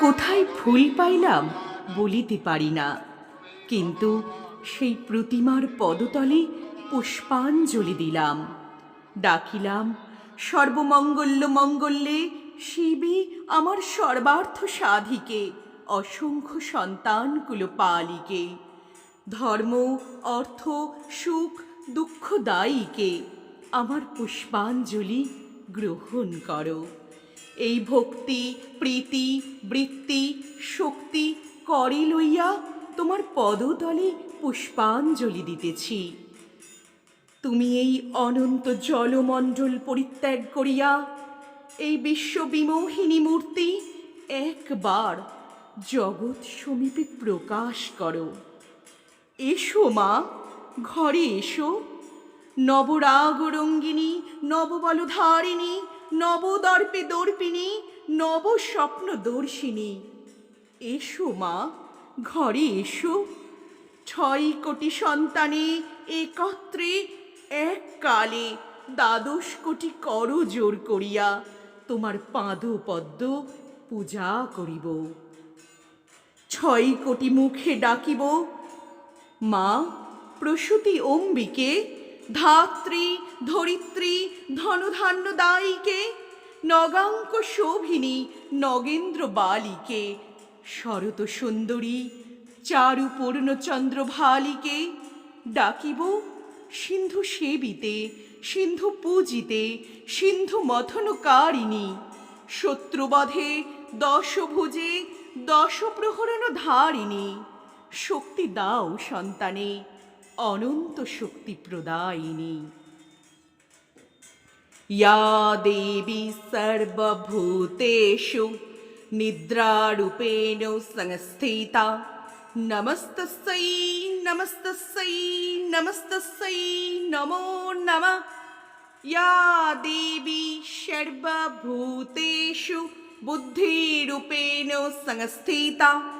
কোথায় ফুল পাইলাম বলিতে পারি না। কিন্তু সেই প্রতিমার পদতলে পুষ্পাঞ্জলি দিলাম। ডাকিলাম, সর্বমঙ্গল্য মঙ্গল্যে শিবী আমার সর্বার্থ সাধিকে, অসংখ্য সন্তান কুলপালিকে ধর্ম, অর্থ, সুখ দুঃখদায়ীকে আমার পুষ্পাঞ্জলি গ্রহণ করো। এই ভক্তি, প্রীতি, বৃত্তি, শক্তি করে লইয়া তোমার পদতলে পুষ্পাঞ্জলি দিতেছি। তুমি এই অনন্ত জলমণ্ডল পরিত্যাগ করিয়া এই বিশ্ববিমোহিনী মূর্তি একবার জগৎ সমীপে প্রকাশ করো। এসো মা, ঘরে এসো। নবরাগরঙ্গিনী, নববলধারিণী নবদর্পে দর্পিনী নব স্বপ্ন দর্শিনী এসো মা, ঘরে এসো। ছয় কোটি সন্তানে একত্রে, এক কালে দ্বাদশ কোটি কর জোর করিয়া, তোমার পাদ পদ্ম পূজা করিব। ছয় কোটি মুখে ডাকিব। মা, প্রসূতি অম্বিকে ধাত্রী, ধরিত্রী ধনধান্য দায়ীকে নগাঙ্ক শোভিনী, নগেন্দ্র বালিকে শরত সুন্দরী চারু পূর্ণচন্দ্র ভালিকে ডাকিব সিন্ধু সেবিতে সিন্ধু পূজিতে সিন্ধু মথনকারিণী শত্রুবধে দশভুজে দশ প্রহরণ ধারিণী শক্তি দাও সন্তানে। অনন্ত শক্তি প্রদায়িনী ইয়া দেবী সর্বভূতেষু নিদ্রারূপেণ সংস্থিতা নমস্তস্যৈ নমস্তস্যৈ নমস্তস্যৈ নমো নমঃ ইয়া দেবী সর্বভূতেষু বুদ্ধিরূপেণ সংস্থিতা